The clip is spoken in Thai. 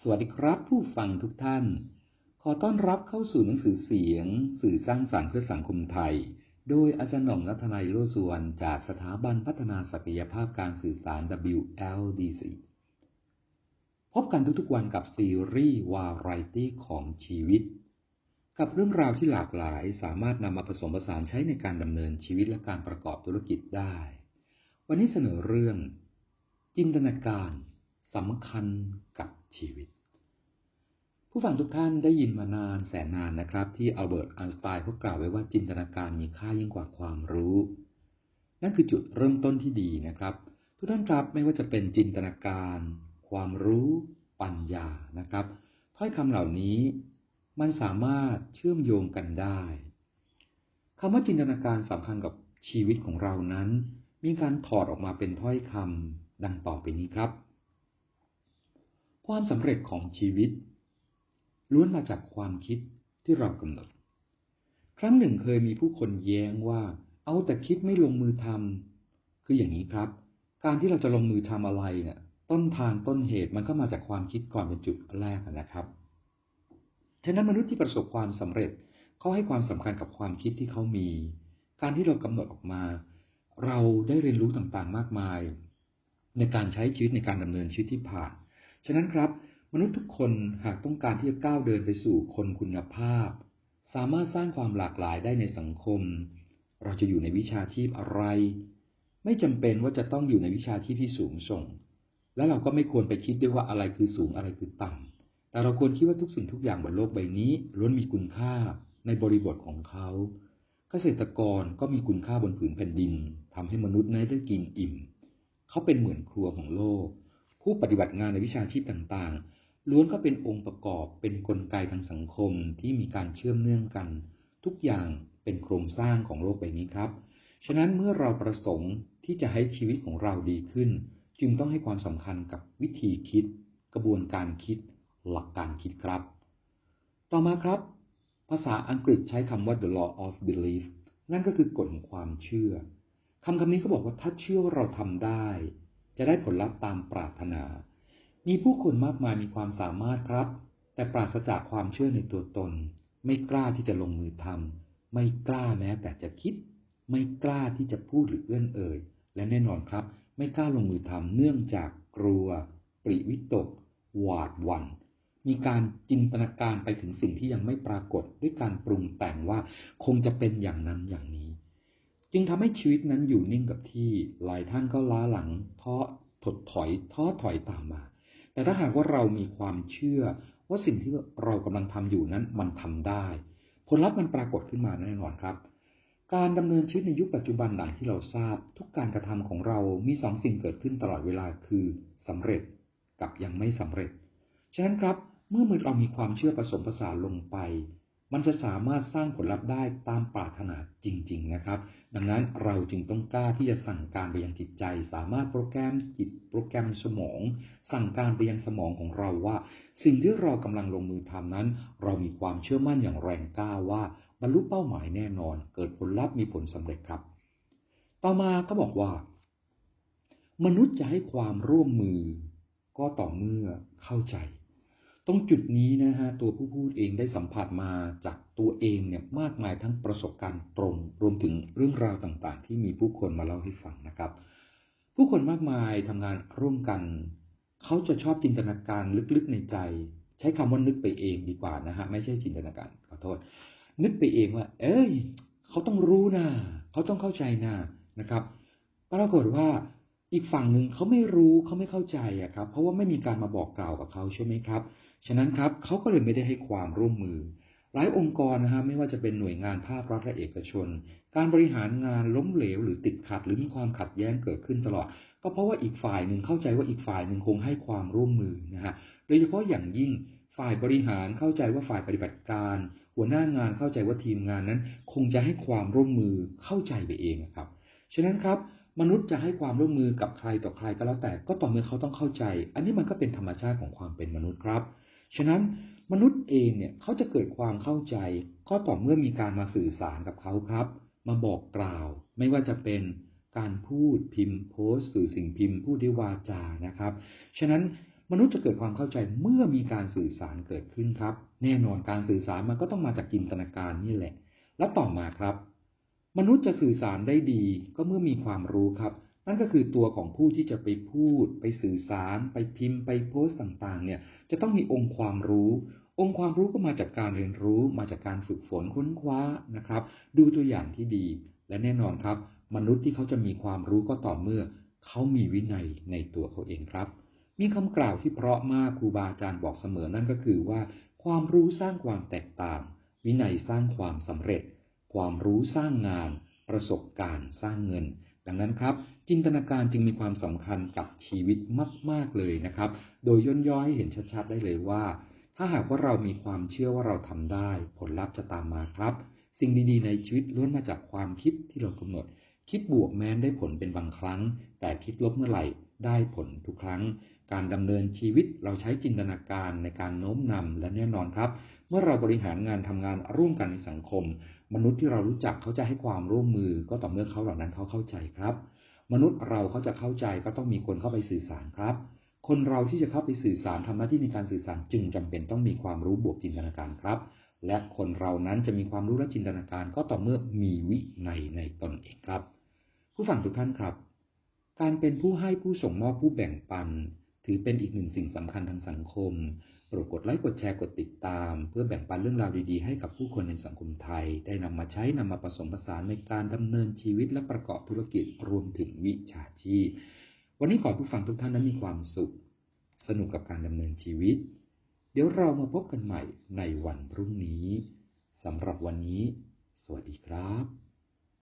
สวัสดีครับ ผู้ฟังทุกท่าน ขอต้อนรับเข้าสู่หนังสือเสียง สื่อสร้างสรรค์เพื่อสังคมไทย โดยอาจารย์หน่องรัตนัยโลสุวรรณจากสถาบันพัฒนาศักยภาพการสื่อสาร WLDC พบกันทุกๆวันกับซีรีส์วาไรตี้ของชีวิต กับเรื่องราวที่หลากหลายสามารถนำมาผสมผสานใช้ในการดำเนินชีวิตและการประกอบธุรกิจได้ วันนี้เสนอเรื่อง จินตนาการสำคัญกับ ชีวิต ผู้ฟังทุกท่านได้ยินมานานแสนนานนะครับ ที่อัลเบิร์ตไอน์สไตน์เขากล่าวไว้ว่าจินตนาการมีค่ายิ่งกว่าความรู้ นั่นคือจุดเริ่มต้นที่ดีนะครับ ทุกท่านครับไม่ว่าจะเป็นจินตนาการ ความรู้ ปัญญานะครับ ถ้อยคำเหล่านี้มันสามารถเชื่อมโยงกันได้คำว่าจินตนาการสำคัญกับชีวิตของเรานั้น มีการถอดออกมาเป็นถ้อยคำดังต่อไปนี้ครับ ความสำเร็จของชีวิต ล้วนมาจากความคิดที่เรากำหนด ครั้งหนึ่งเคยมีผู้คนแย้งว่า เอาแต่คิดไม่ลงมือทำคืออย่างนี้ครับ การที่เราจะลงมือทำอะไรเนี่ยต้นทางต้นเหตุมันก็มาจากความคิดก่อนเป็นจุดแรกนะครับฉะนั้นมนุษย์ที่ประสบความสำเร็จเขาให้ความสำคัญกับความคิดที่เขามี การที่เรากำหนดออกมา เราได้เรียนรู้ต่างๆมากมาย ในการใช้ชีวิตในการดำเนินชีวิตที่ผ่าน ฉะนั้นครับ มนุษย์ทุกคนหากต้องการที่จะก้าวเดินไปสู่คนคุณภาพ สามารถสร้างความหลากหลายได้ในสังคม เราจะอยู่ในวิชาชีพอะไร ไม่จำเป็นว่าจะต้องอยู่ในวิชาชีพที่สูงส่ง และเราก็ไม่ควรไปคิดด้วยว่าอะไรคือสูงอะไรคือต่ำแต่เราควรคิดว่าทุกสิ่งทุกอย่างบนโลกใบนี้ล้วนมีคุณค่าในบริบทของเขา เกษตรกรก็มีคุณค่าบนผืนแผ่นดินทำให้มนุษย์ได้กินอิ่ม เขาเป็นเหมือนครัวของโลก ผู้ปฏิบัติงานในวิชาชีพต่างๆ ล้วนก็เป็นองค์ประกอบเป็นนกลไกทางสังคมที่มีการเชื่อมเนื่องกัน ทุกอย่างเป็นโครงสร้างของโลกใบนี้ครับ ฉะนั้นเมื่อเราประสงค์ที่จะให้ชีวิตของเราดีขึ้น จึงต้องให้ความสำคัญกับวิธีคิด กระบวนการคิด หลักการคิดครับ ต่อมาครับ ภาษาอังกฤษใช้คำว่า the law of belief นั่นก็คือกฎของความเชื่อคำคำนี้เขาบอกว่าถ้าเชื่อว่าเราทำได้ จะได้ผลลัพธ์ตามปรารถนา มีผู้คนมากมายมีความสามารถครับ แต่ปราศจากความเชื่อในตัวตน ไม่กล้าที่จะลงมือทำไม่กล้าแม้แต่จะคิด ไม่กล้าที่จะพูดหรือเอื้อนเอ่ย และแน่นอนครับ ไม่กล้าลงมือทำเนื่องจากกลัว ปริวิตก หวาดหวัน่นมีการจินตนาการไปถึงสิ่งที่ยังไม่ปรากฏด้วยการปรุงแต่งว่าคงจะเป็นอย่างนั้นอย่างนี้ จึงทำให้ชีวิตนั้นอยู่นิ่งกับที่ หลายท่านก็ล้าหลังท้อถดถอยท้อถอยตามมา แต่ถ้าหากว่าเรามีความเชื่อว่าสิ่งที่เรากำลังทำอยู่นั้นมันทำได้ ผลลัพธ์มันปรากฏขึ้นมาแน่นอนครับ การดำเนินชีวิตในยุคปัจจุบันหลังที่เราทราบ ทุกการกระทำของเรามีสองสิ่งเกิดขึ้นตลอดเวลาคือสำเร็จกับยังไม่สำเร็จ ฉะนั้นครับเมื่อเรามีความเชื่อผสมผสานลงไป มันจะสามารถสร้างผลลัพธ์ได้ตามปรารถนาจริง ๆ นะครับ ดังนั้นเราจึงต้องกล้าที่จะสั่งการไปยังจิตใจ สามารถโปรแกรมจิตโปรแกรมสมอง สั่งการไปยังสมองของเราว่า สิ่งที่เรากำลังลงมือทำนั้น เรามีความเชื่อมั่นอย่างแรงกล้าว่าบรรลุเป้าหมายแน่นอน เกิดผลลัพธ์มีผลสำเร็จครับ ต่อมาก็บอกว่า มนุษย์จะให้ความร่วมมือ ก็ต่อเมื่อเข้าใจ ตรงจุดนี้นะฮะตัวผู้พูดเองได้สัมผัสมาจากตัวเองเนี่ยมากมายทั้งประสบการณ์ตรง รวมถึงเรื่องราวต่างๆ ที่มีผู้คนมาเล่าให้ฟังนะครับ ผู้คนมากมายทำงานร่วมกัน เขาจะชอบจินตนาการลึกๆในใจ ใช้คำว่านึกไปเองดีกว่านะฮะไม่ใช่จินตนาการขอโทษ นึกไปเองว่า เอ้ย เขาต้องรู้นะเขาต้องเข้าใจนะนะครับ ปรากฏว่าอีกฝั่งหนึ่งเขาไม่รู้เขาไม่เข้าใจอะครับ เพราะว่าไม่มีการมาบอกกล่าวกับเขาใช่ไหมครับ ฉะนั้นครับเขาก็เลยไม่ได้ให้ความร่วมมือ หลายองค์กรนะฮะไม่ว่าจะเป็นหน่วยงานภาครัฐและเอกชน การบริหารงานล้มเหลวหรือติดขัดหรือมีความขัดแย้งเกิดขึ้นตลอด ก็เพราะว่าอีกฝ่ายหนึ่งเข้าใจว่าอีกฝ่ายหนึ่งคงให้ความร่วมมือนะฮะโดยเฉพาะอย่างยิ่งฝ่ายบริหารเข้าใจว่าฝ่ายปฏิบัติการ หัวหน้างานเข้าใจว่าทีมงานนั้น คงจะให้ความร่วมมือเข้าใจไปเองครับ ฉะนั้นครับมนุษย์จะให้ความร่วมมือกับใครต่อใครก็แล้วแต่ก็ต่อเมื่อเขาต้องเข้าใจ อันนี้มันก็เป็นธรรมชาติของความเป็นมนุษย์ครับ ฉะนั้นมนุษย์เองเนี่ยเขาจะเกิดความเข้าใจ ก็ต่อเมื่อมีการมาสื่อสารกับเขาครับ มาบอกกล่าว ไม่ว่าจะเป็นการพูดพิมพ์โพสต์สื่อสิ่งพิมพ์พูดด้วยวาจานะครับ ฉะนั้นมนุษย์จะเกิดความเข้าใจเมื่อมีการสื่อสารเกิดขึ้นครับ แน่นอนการสื่อสารมันก็ต้องมาจากจินตนาการนี่แหละ และต่อมาครับ มนุษย์จะสื่อสารได้ดีก็เมื่อมีความรู้ครับ นั่นก็คือตัวของผู้ที่จะไปพูด ไปสื่อสาร ไปพิมพ์ ไปโพสต์ต่างๆ เนี่ย จะต้องมีองค์ความรู้ องค์ความรู้ก็มาจากการเรียนรู้ มาจากการฝึกฝนค้นคว้านะครับ ดูตัวอย่างที่ดี และแน่นอนครับ มนุษย์ที่เขาจะมีความรู้ก็ต่อเมื่อ เขามีวินัยในตัวเขาเองครับ มีคำกล่าวที่เพราะมากครูบาอาจารย์บอกเสมอนั่นก็คือว่า ความรู้สร้างความแตกต่าง วินัยสร้างความสำเร็จ ความรู้สร้างงาน ประสบการณ์สร้างเงิน ดังนั้นครับ จินตนาการจึงมีความสำคัญกับชีวิตมาก ๆ เลยนะครับ โดยย่นย่อให้เห็นชัดๆ ได้เลยว่า ถ้าหากว่าเรามีความเชื่อว่าเราทำได้ ผลลัพธ์จะตามมาครับ สิ่งดีๆ ในชีวิตล้วนมาจากความคิดที่เรากำหนด คิดบวกแม้นได้ผลเป็นบางครั้ง แต่คิดลบเมื่อไหร่ได้ผลทุกครั้ง การดำเนินชีวิตเราใช้จินตนาการในการโน้มนำและแน่นอนครับ เมื่อเราบริหารงานทำงานร่วมกันในสังคม มนุษย์ที่เรารู้จักเขาจะให้ความร่วมมือก็ต่อเมื่อเขาเหล่านั้นเขาเข้าใจครับ มนุษย์เราเขาจะเข้าใจก็ต้องมีคนเข้าไปสื่อสารครับ คนเราที่จะเข้าไปสื่อสารทำหน้าที่ในการสื่อสารจึงจำเป็นต้องมีความรู้บวกจินตนาการครับ และคนเรานั้นจะมีความรู้และจินตนาการก็ต่อเมื่อมีวินัยในตนเองครับ ผู้ฟังทุกท่านครับ การเป็นผู้ให้ผู้ส่งมอบผู้แบ่งปัน ถือเป็นอีกหนึ่งสิ่งสำคัญทางสังคม โปรดกดไลค์ กดแชร์ กดติดตาม เพื่อแบ่งปันเรื่องราวดีๆ ให้กับผู้คนในสังคมไทย ได้นำมาใช้นำมาผสมผสานในการดำเนินชีวิตและประกอบธุรกิจรวมถึงวิชาชีพ วันนี้ขอผู้ฟังทุกท่านนั้นมีความสุข สนุกกับการดำเนินชีวิต เดี๋ยวเรามาพบกันใหม่ในวันพรุ่งนี้สำหรับวันนี้ สวัสดีครับ